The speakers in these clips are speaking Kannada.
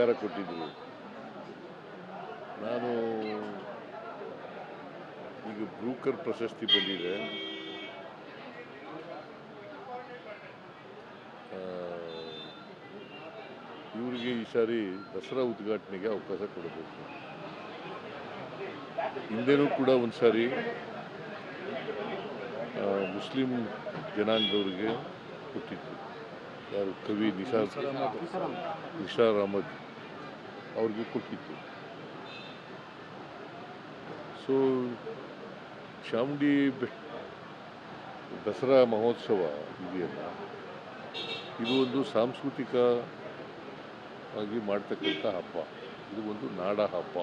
ಸಹಕಾರ ಕೊಟ್ಟಿದ್ರು. ನಾನು ಈಗ ಬ್ರೂಕರ್ ಪ್ರಶಸ್ತಿ ಬಂದಿದೆ. ಇವರಿಗೆ ಈ ಸಾರಿ ದಸರಾ ಉದ್ಘಾಟನೆಗೆ ಅವಕಾಶ ಕೊಡಬೇಕು. ಹಿಂದೆನೂ ಕೂಡ ಒಂದು ಸಾರಿ ಮುಸ್ಲಿಂ ಜನಾಂಗದವ್ರಿಗೆ ಕೊಟ್ಟಿದ್ದರು ಯಾರು ಕವಿ ನಿಶಾ ನಿಶಾರ್ ಅಹಮದ್ ಅವ್ರಿಗೆ ಕೊಟ್ಟಿತ್ತು ಸೊ ಚಾಮುಂಡಿ ಬೆಟ್ಟ, ದಸರಾ ಮಹೋತ್ಸವ ಇದೆಯಲ್ಲ, ಇದು ಒಂದು ಸಾಂಸ್ಕೃತಿಕ ಆಗಿ ಮಾಡ್ತಕ್ಕಂಥ ಹಬ್ಬ. ಇದು ಒಂದು ನಾಡ ಹಬ್ಬ.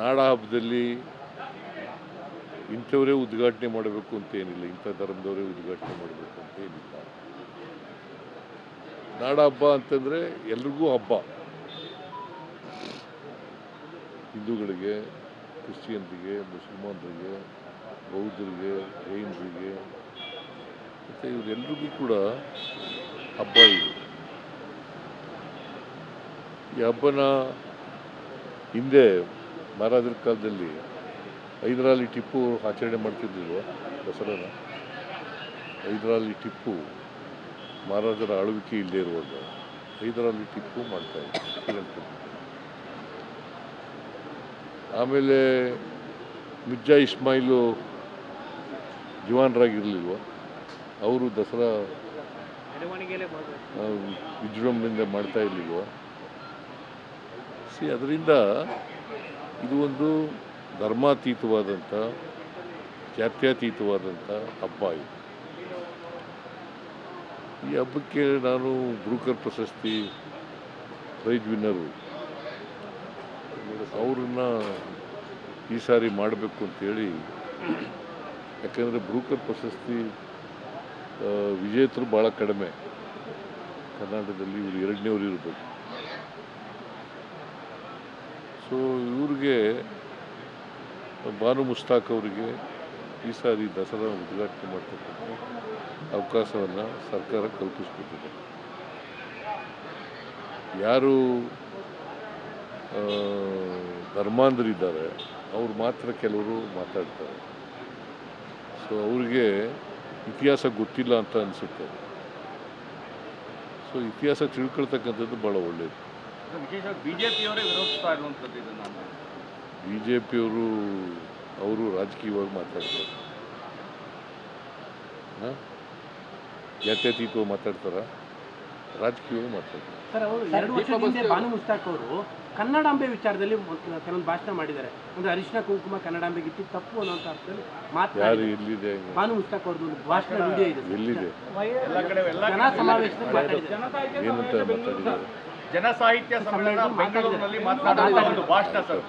ನಾಡ ಹಬ್ಬದಲ್ಲಿ ಇಂಥವರೇ ಉದ್ಘಾಟನೆ ಮಾಡಬೇಕು ಅಂತ ಏನಿಲ್ಲ, ಇಂಥ ಧರ್ಮದವರೇ ಉದ್ಘಾಟನೆ ಮಾಡಬೇಕು ಅಂತ ಏನಿಲ್ಲ. ನಾಡ ಹಬ್ಬ ಅಂತಂದರೆ ಎಲ್ರಿಗೂ ಹಬ್ಬ. ಹಿಂದೂಗಳಿಗೆ, ಕ್ರಿಶ್ಚಿಯನ್ರಿಗೆ, ಮುಸಲ್ಮಾನರಿಗೆ, ಬೌದ್ಧರಿಗೆ, ಜೈನರಿಗೆ, ಮತ್ತು ಇವರೆಲ್ರಿಗೂ ಕೂಡ ಹಬ್ಬ ಇದೆ. ಈ ಹಬ್ಬನ ಹಿಂದೆ ಮಹಾರಾಜರ ಕಾಲದಲ್ಲಿ ಹೈದರಾಲಿ ಟಿಪ್ಪು ಆಚರಣೆ ಮಾಡ್ತಿದ್ದಿಲ್ವ ದಸರಾನ? ಹೈದರಾಲಿ ಟಿಪ್ಪು ಮಹಾರಾಜರ ಆಳ್ವಿಕೆ ಇಲ್ಲದೆ ಇರುವಾಗ ಹೈದರಾಲಿ ಟಿಪ್ಪು ಮಾಡ್ತಾ ಇದ್ದಾರೆ. ಆಮೇಲೆ ಮಿರ್ಜಾ ಇಸ್ಮಾಯಿಲು ಜವಾನರಾಗಿರಲಿಲ್ವ? ಅವರು ದಸರಾ ವಿಜೃಂಭಣೆಯಿಂದ ಮಾಡ್ತಾ ಇರಲಿಲ್ವ? ಸಿ ಅದರಿಂದ ಇದು ಒಂದು ಧರ್ಮಾತೀತವಾದಂಥ ಜಾತ್ಯತೀತವಾದಂಥ ಹಬ್ಬ ಇದು. ಈ ಹಬ್ಬಕ್ಕೆ ನಾನು ಬ್ರೂಕರ್ ಪ್ರಶಸ್ತಿ ಪ್ರೈಜ್ ವಿನ್ನರು. ಅವ್ರನ್ನ ಈ ಸಾರಿ ಮಾಡಬೇಕು ಅಂತೇಳಿ ಯಾಕೆಂದರೆ ಬ್ರೂಕರ್ ಪ್ರಶಸ್ತಿ ವಿಜೇತರು ಭಾಳ ಕಡಿಮೆ. ಕರ್ನಾಟಕದಲ್ಲಿ ಇವರು ಎರಡನೇವ್ರು ಇರಬೇಕು. ಸೊ ಇವ್ರಿಗೆ ಬಾನು ಮುಸ್ತಾಕ್ ಅವರಿಗೆ ಈ ಸಾರಿ ದಸರಾ ಉದ್ಘಾಟನೆ ಮಾಡ್ತಕ್ಕಂಥ ಅವಕಾಶವನ್ನು ಸರ್ಕಾರ ಕಲ್ಪಿಸ್ಕೊಟ್ಟಿದೆ. ಯಾರು ಧರ್ಮಾಂಧರಿದ್ದಾರೆ ಅವ್ರು ಮಾತ್ರ ಕೆಲವರು ಮಾತಾಡ್ತಾರೆ. ಸೊ ಅವ್ರಿಗೆ ಇತಿಹಾಸ ಗೊತ್ತಿಲ್ಲ ಅಂತ ಅನಿಸುತ್ತೆ. ಸೊ ಇತಿಹಾಸ ತಿಳ್ಕೊಳ್ತಕ್ಕಂಥದ್ದು ಭಾಳ ಒಳ್ಳೆಯದು ಬಿ ಜೆ ಪಿಯವರು ಅವರು ರಾಜಕೀಯವಾಗಿ ಮಾತಾಡ್ತಾರೆ. ಹಾಂ? ಜಾತ್ಯತೀತವಾಗಿ ಮಾತಾಡ್ತಾರ? ರಾಜಕೀಯವಾಗಿ ಮಾತಾಡ್ತಾರೆ. ಸರ್ ಅವರು ಎರಡು ವರ್ಷದ ಹಿಂದೆ ಬಾನು ಮುಸ್ತಾಕ್ ಅವರು ಕನ್ನಡಾಂಬೆ ವಿಚಾರದಲ್ಲಿ ಒಂದು ಕೆಲವೊಂದು ಭಾಷಣ ಮಾಡಿದ್ದಾರೆ. ಅಂದ್ರೆ ಅರಿಶಿನ ಕುಂಕುಮ ಕನ್ನಡಾಂಬೆಗೆ ಇಟ್ಟು ತಪ್ಪು ಅನ್ನೋಂಥ ಅರ್ಥದಲ್ಲಿ ಯಾರು ಮಾತನಾಡಿ ಎಲ್ಲಿದೆ ಬಾನು ಮುಸ್ತಾಕ್ ಅವ್ರದ್ದು ಒಂದು ಭಾಷಣ ವಿಡಿಯೋ ಇದೆ. ಸರ್. ಎಲ್ಲಿದೆ? ಎಲ್ಲ ಕಡೆ ಎಲ್ಲ ಜನ ಸಮಾವೇಶದಲ್ಲಿ ಮಾತಾಡಿದ್ದಾರೆ. ಏನಂತ ಮಾತಾಡಿದ್ದಾರೆ? ಜನ ಸಾಹಿತ್ಯ ಸಮ್ಮೇಳನ ಬೆಂಗಳೂರಿನಲ್ಲಿ ಮಾತನಾಡುವ ಒಂದು ಭಾಷಣ ಸರ್.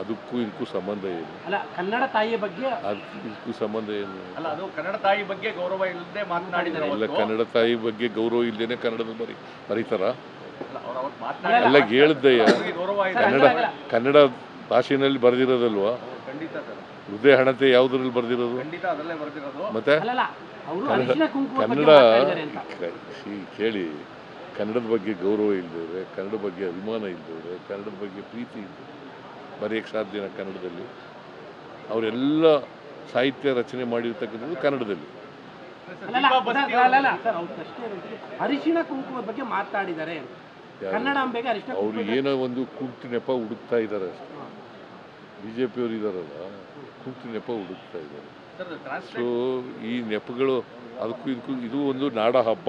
ಅದಕ್ಕೂ ಇದಕ್ಕೂ ಸಂಬಂಧ ಏನು? ಅಲ್ಲ ಕನ್ನಡ ತಾಯಿಯ ಬಗ್ಗೆ ಅದಕ್ಕೂ ಇದಕ್ಕೂ ಸಂಬಂಧ ಏನು? ಅಲ್ಲ ಅದು ಕನ್ನಡ ತಾಯಿ ಬಗ್ಗೆ ಗೌರವ ಇಲ್ಲದೆ ಮಾತನಾಡಿದ್ದಾರೆ ಇಲ್ಲ ಕನ್ನಡ ತಾಯಿ ಬಗ್ಗೆ ಗೌರವ ಇಲ್ಲದೇನೆ ಕನ್ನಡದಲ್ಲಿ ಬರಿ ಬರೀತಾರ? ಅಲ್ಲ, ಅವ್ರು ಅವತ್ತು ಎಲ್ಲ ಹೇಳಿದ್ದಯ್ಯ ಗೌರವ ಇದೆ. ಕನ್ನಡ ಕನ್ನಡ ಭಾಷೆನಲ್ಲಿ ಬರೆದಿರೋದಲ್ವಾ? ಖಂಡಿತ ಸರ್. ಹೃದಯ ಹಣತೆ ಯಾವುದ್ರಲ್ಲಿ ಬರೆದಿರೋದು? ಖಂಡಿತ ಅದರಲ್ಲೇ ಬರೆದಿರೋದು. ಮತ್ತೆ? ಕನ್ನಡ ಕೇಳಿ. ಕನ್ನಡದ ಬಗ್ಗೆ ಗೌರವ ಇಲ್ಲದವ್ರೆ ಕನ್ನಡ ಬಗ್ಗೆ ಅಭಿಮಾನ ಇಲ್ಲದವ್ರೆ ಕನ್ನಡದ ಬಗ್ಗೆ ಪ್ರೀತಿ ಇಲ್ಲದೆ ಬರೆಯೋಕ್ಕೆ ಸಾಧ್ಯನ ಕನ್ನಡದಲ್ಲಿ ಅವರೆಲ್ಲ ಸಾಹಿತ್ಯ ರಚನೆ ಮಾಡಿರ್ತಕ್ಕಂಥದ್ದು ಕನ್ನಡದಲ್ಲಿ. ಬಗ್ಗೆ ಮಾತಾಡಿದ್ದಾರೆ ಅವರು ಕನ್ನಡಾಂಬೆಗೆ ಅರಿಶಿನ ಅವ್ರು ಏನೋ ಒಂದು ಕುಂಟು ನೆಪ ಹುಡುಕ್ತಾ ಇದ್ದಾರೆ ಅಷ್ಟೇ. ಬಿ ಜೆ ಪಿಯವರು ಇದ್ದಾರಲ್ಲ ಕುಂಟು ನೆಪ ಹುಡುಕ್ತಾ ಇದ್ದಾರೆ ಸರ್ ಸೊ ಈ ನೆಪಗಳು ಅದಕ್ಕೂ ಇದಕ್ಕೂ ಇದು ಒಂದು ನಾಡ ಹಬ್ಬ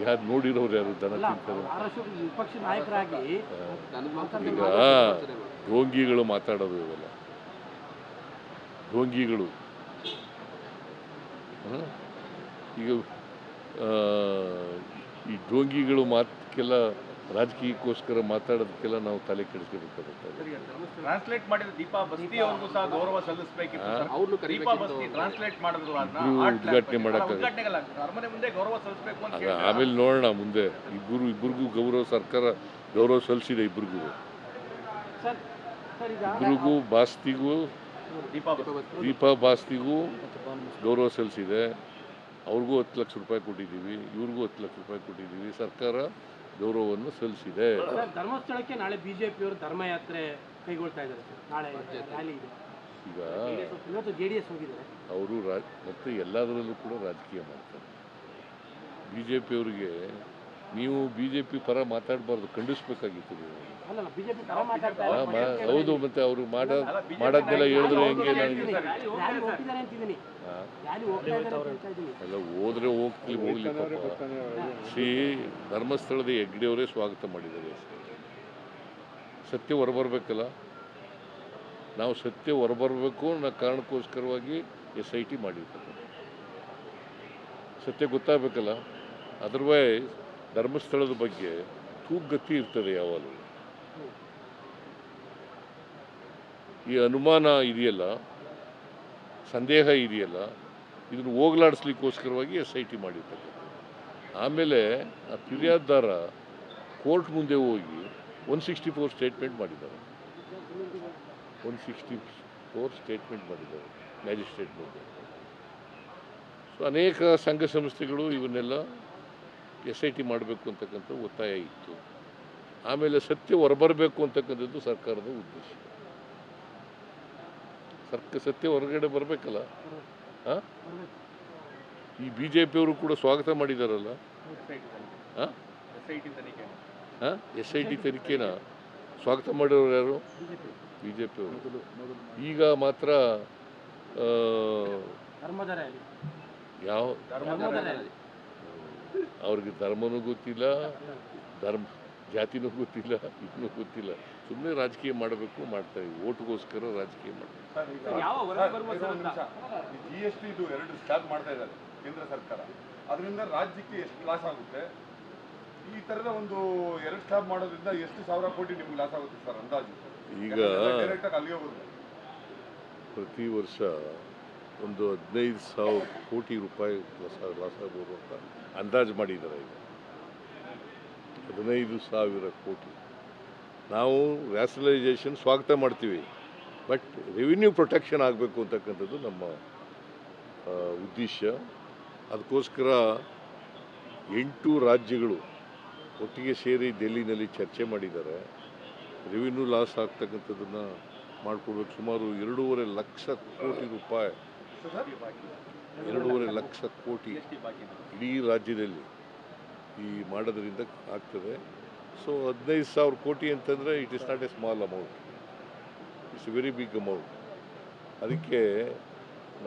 ಯಾರು ನೋಡಿರೋರು ಯಾರು? ದನ ತಿಂತಾರೆ ಈಗ ಢೋಂಗಿಗಳು ಮಾತಾಡೋದು ಇವೆಲ್ಲ. ಢೋಂಗಿಗಳು ಹ? ಈಗ ಈ ಡೋಂಗಿಗಳು ಮಾತಕ್ಕೆಲ್ಲ ರಾಜಕೀಯಕ್ಕೋಸ್ಕರ ಮಾತಾಡೋದಕ್ಕೆಲ್ಲ ನಾವು ತಲೆ ಕೆಡಿಸ್ಕೋಬೇಕಾಗುತ್ತೆ ಆಮೇಲೆ ನೋಡೋಣ ಮುಂದೆ. ಇಬ್ಬರು ಇಬ್ಬರಿಗೂ ಗೌರವ ಸರ್ಕಾರ ಗೌರವ ಸಲ್ಲಿಸಿದೆ ಇಬ್ಬರಿಗೂ. ಇಬ್ಬರಿಗೂ ಬಾಸ್ತಿಗೂ ದೀಪಾ ಬಸ್ತಿ. ದೀಪಾ ಬಾಸ್ತಿಗೂ ಗೌರವ ಸಲ್ಲಿಸಿದೆ. ಅವ್ರಿಗೂ ಹತ್ತು ಲಕ್ಷ ರೂಪಾಯಿ ಕೊಟ್ಟಿದ್ದೀವಿ ಇವ್ರಿಗೂ ಹತ್ತು ಲಕ್ಷ ರೂಪಾಯಿ ಕೊಟ್ಟಿದ್ದೀವಿ. ಸರ್ಕಾರ ಗೌರವವನ್ನು ಸಲ್ಲಿಸಿದೆ. ಧರ್ಮಸ್ಥಳಕ್ಕೆ ನಾಳೆ ಬಿಜೆಪಿಯವರು ಧರ್ಮಯಾತ್ರೆ ಕೈಗೊಳ್ತಾ ಇದ್ದಾರೆ ನಾಳೆ ರ್ಯಾಲಿ ಇದೆ. ಈಗ ಇವತ್ತು ಜೆ ಡಿ ಎಸ್ ಹೋಗಿದ್ದಾರೆ. ಅವರು ರಾ ಮತ್ತು ಎಲ್ಲದರಲ್ಲೂ ಕೂಡ ರಾಜಕೀಯ ಮಾಡ್ತಾರೆ. ಬಿ ಜೆ ಪಿಯವರಿಗೆ ನೀವು ಬಿ ಜೆ ಪಿ ಪರ ಮಾತಾಡಬಾರ್ದು ಖಂಡಿಸ್ಬೇಕಾಗಿತ್ತು ನೀವು. ಹೌದು ಮತ್ತೆ ಅವರು ಮಾಡ ಮಾಡೋದ್ನೆಲ್ಲ ಹೇಳಿದ್ರೆ ಹೆಂಗೆ ಎಲ್ಲ ಹೋದ್ರೆ ಹೋಗ್ಲಿ ಹೋಗ್ಲಿ ಶ್ರೀ ಧರ್ಮಸ್ಥಳದ ಹೆಗ್ಡೆಯವರೇ ಸ್ವಾಗತ ಮಾಡಿದ್ದಾರೆ ಸತ್ಯ ಹೊರಬರ್ಬೇಕಲ್ಲ. ನಾವು ಸತ್ಯ ಹೊರಬರಬೇಕು ಅನ್ನೋ ಕಾರಣಕ್ಕೋಸ್ಕರವಾಗಿ ಎಸ್ ಐ ಟಿ ಮಾಡಿರ್ತಕ್ಕಂಥ ಸತ್ಯ ಗೊತ್ತಾಗಬೇಕಲ್ಲ. ಅದರ್ವೈಸ್ ಧರ್ಮಸ್ಥಳದ ಬಗ್ಗೆ ತೂಗತಿ ಇರ್ತದೆ ಯಾವಾಗಲೂ. ಈ ಅನುಮಾನ ಇದೆಯಲ್ಲ, ಸಂದೇಹ ಇದೆಯಲ್ಲ, ಇದನ್ನು ಹೋಗಲಾಡಿಸ್ಲಿಕ್ಕೋಸ್ಕರವಾಗಿ ಎಸ್ ಐ ಟಿ ಮಾಡಿರ್ತಕ್ಕಂಥ ಆಮೇಲೆ ಆ ಫಿರ್ಯಾದಾರ ಕೋರ್ಟ್ ಮುಂದೆ ಹೋಗಿ ಒನ್ ಸಿಕ್ಸ್ಟಿ ಫೋರ್ ಸ್ಟೇಟ್ಮೆಂಟ್ ಮಾಡಿದ್ದಾರೆ. ಒನ್ ಸಿಕ್ಸ್ಟಿ ಫೋರ್ ಸ್ಟೇಟ್ಮೆಂಟ್ ಮಾಡಿದ್ದಾರೆ ಮ್ಯಾಜಿಸ್ಟ್ರೇಟ್ ಮುಂದೆ. ಸೊ, ಅನೇಕ ಸಂಘ ಸಂಸ್ಥೆಗಳು ಇವನ್ನೆಲ್ಲ ಎಸ್ ಐ ಟಿ ಮಾಡಬೇಕು ಅಂತಕ್ಕಂಥ ಒತ್ತಾಯ ಇತ್ತು. ಆಮೇಲೆ ಸತ್ಯ ಹೊರಬರಬೇಕು ಅಂತಕ್ಕಂಥದ್ದು ಸರ್ಕಾರದ ಉದ್ದೇಶ. ಸರ್ಕ ಸತ್ಯ ಹೊರಗಡೆ ಬರಬೇಕಲ್ಲ? ಹಾಂ ಈ ಬಿ ಜೆ ಪಿಯವರು ಕೂಡ ಸ್ವಾಗತ ಮಾಡಿದಾರಲ್ಲ? ಹಾಂ ಎಸ್ ಐ ಟಿ ತನಿಖೆ ಹಾಂ ಎಸ್ ಐ ಟಿ ತನಿಖೆನ ಸ್ವಾಗತ ಮಾಡಿರೋರು ಯಾರು? ಬಿ ಜೆ ಪಿಯವರು. ಈಗ ಮಾತ್ರ ಯಾವ? ಅವ್ರಿಗೆ ಧರ್ಮನೂ ಗೊತ್ತಿಲ್ಲ ಧರ್ಮ ಜಾತಿನೂ ಗೊತ್ತಿಲ್ಲ ಇನ್ನೂ ಗೊತ್ತಿಲ್ಲ. ಸುಮ್ಮನೆ ರಾಜಕೀಯ ಮಾಡಬೇಕು ಮಾಡ್ತಾರೆ ಓಟ್ಗೋಸ್ಕರ ರಾಜಕೀಯ ಮಾಡಬೇಕು. ಜಿ ಎಸ್ ಟಿ ಇದು ಎರಡು ಸ್ಟಾಪ್ ಮಾಡ್ತಾ ಇದ್ದಾರೆ ಕೇಂದ್ರ ಸರ್ಕಾರ. ಅದರಿಂದ ರಾಜ್ಯಕ್ಕೆ ಎಷ್ಟು ಲಾಸ್ ಆಗುತ್ತೆ? ಈ ತರದ ಒಂದು ಎರಡು ಸ್ಟಾಪ್ ಮಾಡೋದ್ರಿಂದ ಎಷ್ಟು ಸಾವಿರ ಕೋಟಿ ನಿಮ್ಗೆ ಲಾಸ್ ಆಗುತ್ತೆ ಸರ್ ಅಂದಾಜು? ಈಗ ಡೈರೆಕ್ಟ್ ಆಗಿ ಅಲ್ಲಿಗೆ ಹೋಗುತ್ತೆ. ಪ್ರತಿ ವರ್ಷ ಒಂದು ಹದಿನೈದು ಸಾವಿರ ಕೋಟಿ ರೂಪಾಯಿ ಲಾಸ್ ಲಾಸ್ ಆಗ್ಬೋದು ಅಂತ ಅಂದಾಜು ಮಾಡಿದ್ದಾರೆ ಈಗ. ಹದಿನೈದು ಸಾವಿರ ಕೋಟಿ. ನಾವು ರ್ಯಾಷನಲೈಸೇಷನ್ ಸ್ವಾಗತ ಮಾಡ್ತೀವಿ. ಬಟ್ ರೆವಿನ್ಯೂ ಪ್ರೊಟೆಕ್ಷನ್ ಆಗಬೇಕು ಅಂತಕ್ಕಂಥದ್ದು ನಮ್ಮ ಉದ್ದೇಶ. ಅದಕ್ಕೋಸ್ಕರ ಎಂಟು ರಾಜ್ಯಗಳು ಒಟ್ಟಿಗೆ ಸೇರಿ ಡೆಲ್ಲಿನಲ್ಲಿ ಚರ್ಚೆ ಮಾಡಿದ್ದಾರೆ. ರೆವಿನ್ಯೂ ಲಾಸ್ ಆಗ್ತಕ್ಕಂಥದ್ದನ್ನು ಮಾಡಿಕೊಡ್ಬೇಕು ಸುಮಾರು ಎರಡೂವರೆ ಲಕ್ಷ ಕೋಟಿ ರೂಪಾಯಿ ಎರಡೂವರೆ ಲಕ್ಷ ಕೋಟಿ ಇಡೀ ರಾಜ್ಯದಲ್ಲಿ ಈ ಮಾಡೋದರಿಂದ ಆಗ್ತದೆ. ಸೊ ಹದಿನೈದು ಸಾವಿರ ಕೋಟಿ ಅಂತಂದರೆ it is not a small amount it's a very big amount ಅದಕ್ಕೆ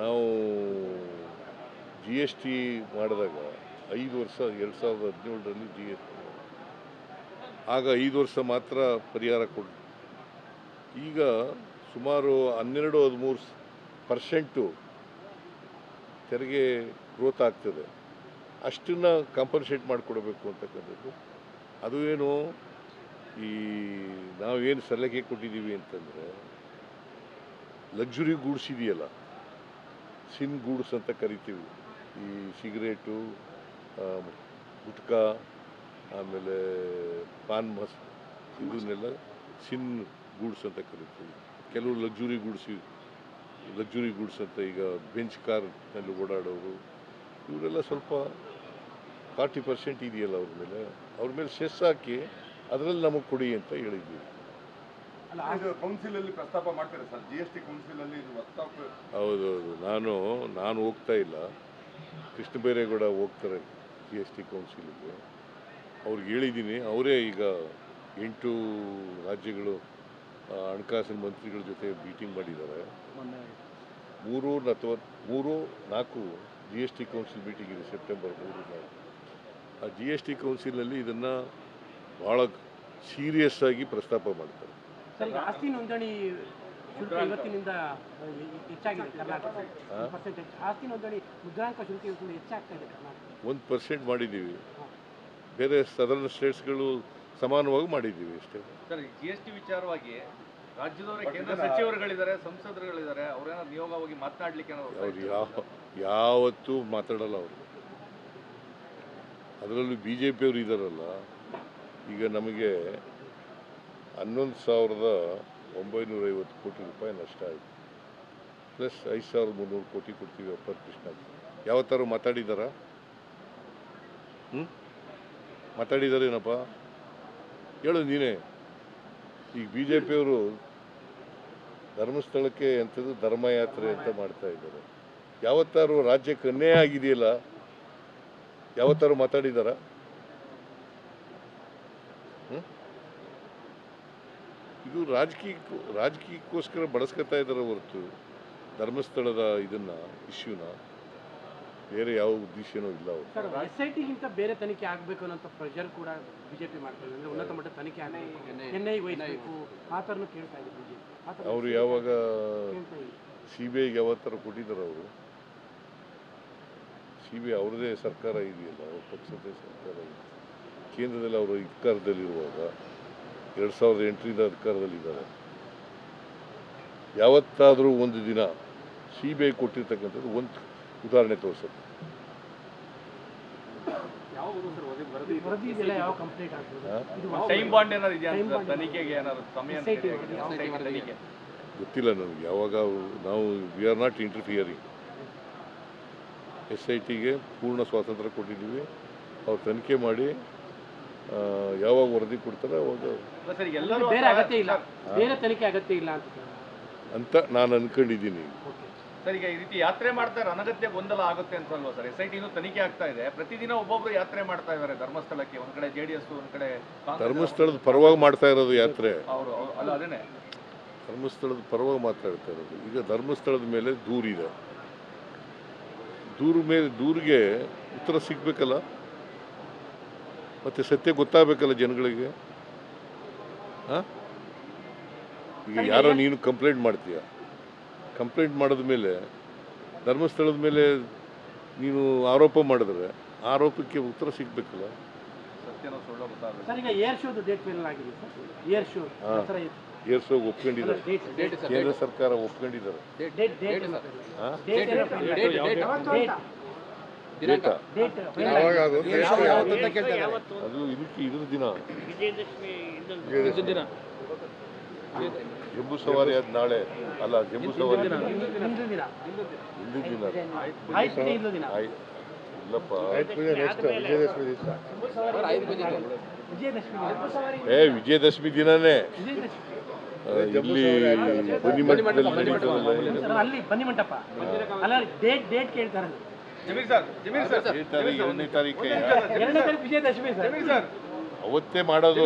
ನಾವು ಜಿ ಎಸ್ ಟಿ ಮಾಡಿದಾಗ ಐದು ವರ್ಷ, ಎರಡು ಸಾವಿರದ ಹದಿನೇಳರಲ್ಲಿ ಜಿ ಎಸ್ ಟಿ ಆಗ ಐದು ವರ್ಷ ಮಾತ್ರ ಪರಿಹಾರ ಕೊಡ್ ಈಗ ಸುಮಾರು ಹನ್ನೆರಡು, ಹದಿಮೂರು ಪರ್ಸೆಂಟು ತೆರಿಗೆ ಗ್ರೋತ್ ಆಗ್ತದೆ. ಅಷ್ಟನ್ನು ಕಾಂಪನ್ಸೇಟ್ ಮಾಡಿಕೊಡಬೇಕು ಅಂತಕ್ಕಂಥದ್ದು. ಅದು ಏನು? ಈ ನಾವೇನು ಸಲಹೆ ಕೊಟ್ಟಿದ್ದೀವಿ ಅಂತಂದರೆ ಲಕ್ಸುರಿ ಗೂಡ್ಸ್ ಇದೆಯಲ್ಲ ಸಿನ್ ಗೂಡ್ಸ್ ಅಂತ ಕರಿತೀವಿ. ಈ ಸಿಗರೇಟು ಗುಟ್ಕಾ, ಆಮೇಲೆ ಪಾನ್ ಮಸ್, ಇದನ್ನೆಲ್ಲ ಸಿನ್ ಗೂಡ್ಸ್ ಅಂತ ಕರಿತೀವಿ. ಕೆಲವು ಲಕ್ಸುರಿ ಗೂಡ್ಸ್ ಲಕ್ಸುರಿ ಗೂಡ್ಸ್ ಅಂತ ಈಗ ಬೆಂಚ್ ಕಾರ್ನಲ್ಲಿ ಓಡಾಡೋರು ಇವರೆಲ್ಲ ಸ್ವಲ್ಪ ಫಾರ್ಟಿ ಪರ್ಸೆಂಟ್ ಇದೆಯಲ್ಲ ಅವ್ರ ಮೇಲೆ. ಅವ್ರ ಮೇಲೆ ಸೆಸ್ ಹಾಕಿ ಅದರಲ್ಲಿ ನಮಗೆ ಕೊಡಿ ಅಂತ ಹೇಳಿದ್ವಿ. ಅಲ್ಲ ಇದು ಕೌನ್ಸಿಲ್ ಅಲ್ಲಿ ಪ್ರಸ್ತಾಪ ಮಾಡ್ತಾರೆ sir. G S T council ಅಲ್ಲಿ ಇದು ಪ್ರಸ್ತಾಪ ಹೌದೌದು. ನಾನು ನಾನು ಹೋಗ್ತಾ ಇಲ್ಲ. ಕೃಷ್ಣ ಬೈರೇಗೌಡ ಹೋಗ್ತಾರೆ ಜಿ ಎಸ್ ಟಿ ಕೌನ್ಸಿಲಿಗೆ ಅವ್ರಿಗೆ ಹೇಳಿದ್ದೀನಿ. ಅವರೇ ಈಗ ಎಂಟು ರಾಜ್ಯಗಳು ಹಣಕಾಸಿನ ಮಂತ್ರಿಗಳ ಜೊತೆ ಮೀಟಿಂಗ್ ಮಾಡಿದ್ದಾರೆ. ಮೂರು ಅಥವಾ ಮೂರು ನಾಲ್ಕು G S T council meeting ಇದೆ ಸೆಪ್ಟೆಂಬರ್ ಮೂರು ನಾಲ್ಕು ಆ ಜಿ ಎಸ್ ಟಿ ಕೌನ್ಸಿಲಲ್ಲಿ ಇದನ್ನು ಭಾಳ ಸೀರಿಯಸ್ ಆಗಿ ಪ್ರಸ್ತಾಪ ಮಾಡ್ತಾರೆ. ಸರ್ ಆಸ್ತಿ ನೋಂದಣಿ ಶುಲ್ಕ ಇವತ್ತಿನಿಂದ ಹೆಚ್ಚಾಗಿದೆ ಕರ್ನಾಟಕ ಆಸ್ತಿ ನೋಂದಣಿ ಮುದ್ರಾಂಕ ಶುಲ್ಕ ಇವತ್ತಿಂದ ಹೆಚ್ಚಾಗ್ತಾ ಇದೆ ಕರ್ನಾಟಕ ಒಂದು ಪರ್ಸೆಂಟ್ ಮಾಡಿದ್ದೀವಿ. ಬೇರೆ ಸದರ್ನ್ ಸ್ಟೇಟ್ಸ್ಗಳು ಸಮಾನವಾಗಿ ಮಾಡಿದ್ದೀವಿ ಅಷ್ಟೇ. ಸರ್ ಜಿ ಎಸ್ ಟಿ ವಿಚಾರವಾಗಿ ರಾಜ್ಯದವರೇ ಕೇಂದ್ರ ಸಚಿವರುಗಳಿದ್ದಾರೆ ಸಂಸದರುಗಳಿದ್ದಾರೆ ಅವರೇನೋ ನಿಯೋಗವಾಗಿ ಮಾತನಾಡ್ಲಿಕ್ಕೆ ಅವ್ರು ಯಾವ ಯಾವತ್ತೂ ಮಾತಾಡಲ್ಲ ಅವರು. ಅದರಲ್ಲೂ ಬಿ ಜೆ ಪಿಯವರು ಇದ್ದಾರಲ್ಲ ಈಗ ನಮಗೆ ಹನ್ನೊಂದು ಸಾವಿರದ ಒಂಬೈನೂರ ಐವತ್ತು ಕೋಟಿ ರೂಪಾಯಿ ನಷ್ಟ ಆಯಿತು. ಪ್ಲಸ್ ಐದು ಸಾವಿರದ ಮುನ್ನೂರು ಕೋಟಿ ಕೊಡ್ತೀವಿ ಅಪ್ಪ ಕೃಷ್ಣ ಯಾವತ್ತಾರು ಮಾತಾಡಿದಾರ? ಹ್ಞೂ ಮಾತಾಡಿದಾರೇನಪ್ಪ? ಹೇಳು ನೀನೇ. ಈಗ ಬಿ ಜೆ ಪಿಯವರು ಧರ್ಮಸ್ಥಳಕ್ಕೆ ಎಂಥದ್ದು ಧರ್ಮಯಾತ್ರೆ ಅಂತ ಮಾಡ್ತಾ ಇದ್ದಾರೆ. ಯಾವತ್ತಾರು ರಾಜ್ಯಕ್ಕೆ ಅನ್ಯಾಯ ಆಗಿದೆಯಲ್ಲ, ಯಾವತ್ತಾರು ಮಾತಾಡಿದಾರ? ಇದು ರಾಜಕೀಯಕ್ಕೂ ರಾಜಕೀಯಕ್ಕೋಸ್ಕರ ಬಳಸ್ಕೊತಾ ಇದ್ದಾರೆ ಹೊರತು ಧರ್ಮಸ್ಥಳದ ಇದನ್ನ, ಇಶ್ಯೂನ. ಬೇರೆ ಯಾವ ಉದ್ದೇಶನೂ ಇಲ್ಲ ಅವರು. ಸರ್ ಎಸ್ ಐ ಟಿಗಿಂತ ಬೇರೆ ತನಿಖೆ ಆಗಬೇಕು ಅನ್ನೋ ಪ್ರೆಷರ್ ಕೂಡ ಬಿಜೆಪಿ ಮಾಡ್ತಾರೆ. ಅಂದ್ರೆ ಉನ್ನತ ಮಟ್ಟ ತನಿಖೆ ಆಗಬೇಕು. ಎನ್ ಐ ವಹಿಸಬೇಕು. ಆ ಥರನೂ ಕೇಳ್ತಾ ಇದೆ ಬಿಜೆಪಿ ಅವರು ಯಾವಾಗ ಸಿ ಬಿ ಐಗೆ ಯಾವತ್ತರ ಕೊಟ್ಟಿದ್ದಾರೆ ಅವರು? ಸಿ ಬಿ ಐ ಅವ್ರದ್ದೇ ಸರ್ಕಾರ ಇದೆಯಲ್ಲ ಅವ್ರ ಪಕ್ಷದ ಸರ್ಕಾರ ಇದೆ. ಕೇಂದ್ರದಲ್ಲಿ ಅವರು ಅಧಿಕಾರದಲ್ಲಿರುವಾಗ ಎರಡು ಸಾವಿರದ ಎಂಟರಿಂದ ಅಧಿಕಾರದಲ್ಲಿದ್ದಾರೆ. ಯಾವತ್ತಾದರೂ ಒಂದು ದಿನ ಸಿ ಬಿ ಐ ಕೊಟ್ಟಿರ್ತಕ್ಕಂಥದ್ದು ಒಂದು ಉದಾಹರಣೆ ತೋರಿಸೋದು ವರದಿ ಇದೆಲ್ಲ ಯಾವ ಕಂಪ್ಲೀಟ್ ಆಗ್ಬೋದು ಹಾ? ಇದು ಟೈಮ್ ಬಾಂಡ್ ಏನಾದ್ರು ಇದೆಯಾ. ತನಿಖೆಗೆ ಏನಾದ್ರು ಸಮಯ ತನಿಖೆ? ಗೊತ್ತಿಲ್ಲ ನನಗೆ ಯಾವಾಗ ನಾವು we are not interfering S I ಟಿಗೆ ಪೂರ್ಣ ಸ್ವಾತಂತ್ರ್ಯ ಕೊಟ್ಟಿದ್ದೀವಿ. ಅವ್ರು ತನಿಖೆ ಮಾಡಿ ಯಾವಾಗ ವರದಿ ಕೊಡ್ತಾರೆ ಅವಾಗ ಅಲ್ಲ ಸರ್ ಎಲ್ಲರೂ ಬೇರೆ ಅಗತ್ಯ ಇಲ್ಲ. ಬೇರೆ ತನಿಖೆ ಅಗತ್ಯ ಇಲ್ಲ ಅಂತ ಅಂತ ನಾನು ಅನ್ಕೊಂಡಿದ್ದೀನಿ. ಸರ್ ಈಗ ಈ ರೀತಿ ಯಾತ್ರೆ ಮಾಡ್ತಾರೆ ಅನಗತ್ಯ ಗೊಂದಲ ಆಗುತ್ತೆ ಅಂತ ಅಲ್ವಾ ಸರ್ ಎಸ್ ಐ ಟಿನೂ ತನಿಖೆ ಆಗ್ತಾ ಇದೆ. ಪ್ರತಿದಿನ ಒಬ್ಬೊಬ್ರು ಯಾತ್ರೆ ಮಾಡ್ತಾ ಇದ್ದಾರೆ ಧರ್ಮಸ್ಥಳಕ್ಕೆ. ಒಂದ್ ಕಡೆ ಜೆ ಡಿ ಎಸ್ ಒಂದ್ ಕಡೆ ಧರ್ಮಸ್ಥಳದ ಪರವಾಗಿ ಮಾಡ್ತಾ ಇರೋದು ಯಾತ್ರೆ. ಅವರು ಅಲ್ಲ ಅದೇನೆ. ಧರ್ಮಸ್ಥಳದ ಪರವಾಗಿ ಮಾತಾಡ್ತಾ ಇರೋದು. ಈಗ ಧರ್ಮಸ್ಥಳದ ಮೇಲೆ ದೂರಿದೆ ದೂರ ಮೇಲೆ ದೂರಿಗೆ ಉತ್ತರ ಸಿಗ್ಬೇಕಲ್ಲ? ಮತ್ತೆ ಸತ್ಯ ಗೊತ್ತಾಗಬೇಕಲ್ಲ ಜನಗಳಿಗೆ? ಈಗ ಯಾರೋ ನೀನು ಕಂಪ್ಲೇಂಟ್ ಮಾಡ್ತೀಯ? ಕಂಪ್ಲೇಂಟ್ ಮಾಡಿದ ಮೇಲೆ ಧರ್ಮಸ್ಥಳದ ಮೇಲೆ ನೀವು ಆರೋಪ ಮಾಡಿದ್ರೆ ಆರೋಪಕ್ಕೆ ಉತ್ತರ ಸಿಗ್ಬೇಕಲ್ಲ? ಸತ್ಯನೋ ಸುಳ್ಳು ಸರ್ ಈಗ ಏರ್ ಶೋದು ಡೇಟ್ ಫೈನಲ್ ಆಗಿದೆ ಸರ್. ಏರ್ ಶೋ ಹಾ. ದಸರಾ ಏರ್ಸೋಗಿ ಒಪ್ಕೊಂಡಿದ್ದಾರೆ. ಕೇಂದ್ರ ಸರ್ಕಾರ ಒಪ್ಕೊಂಡಿದ್ದಾರೆ. ಡೇಟ್ ಡೇಟ್ ಆ? ಡೇಟ್ ಡೇಟಾ ಡೇಟ್ ಅದು ಇದಕ್ಕೆ ಇದ್ರ ದಿನ. ಜಂಬೂ ಸವಾರಿ ಆದ ನಾಳೆ. ಅಲ್ಲ ಜಂಬೂ ಸವಾರಿ ದಿನ ಹಿಂದೂ ದಿನ ಹಿಂದಿನ ದಿನ. ಇಲ್ಲಪ್ಪ. ವಿಜಯದಶಮಿ ಏ ವಿಜಯದಶಮಿ ದಿನನೇ. ಇಲ್ಲಿ ಬನ್ನಿಮಠದಲ್ಲಿ ಸರ್, ಅಲ್ಲಿ ಬನ್ನಿ ಮಂಟಪ. ಅಲ್ಲ ಡೇಟ್ ಡೇಟ್ ಕೇಳ್ತಾರೆ ಜಮೀರ್ ಸರ್ ಜಮೀರ್ ಸರ್. ಏಳನೇ ತಾರೀಕು ಎರಡನೇ ತಾರೀಕೆ? ವಿಜಯದಶಮಿ ಸರ್. ಅವತ್ತೇ ಮಾಡೋದು.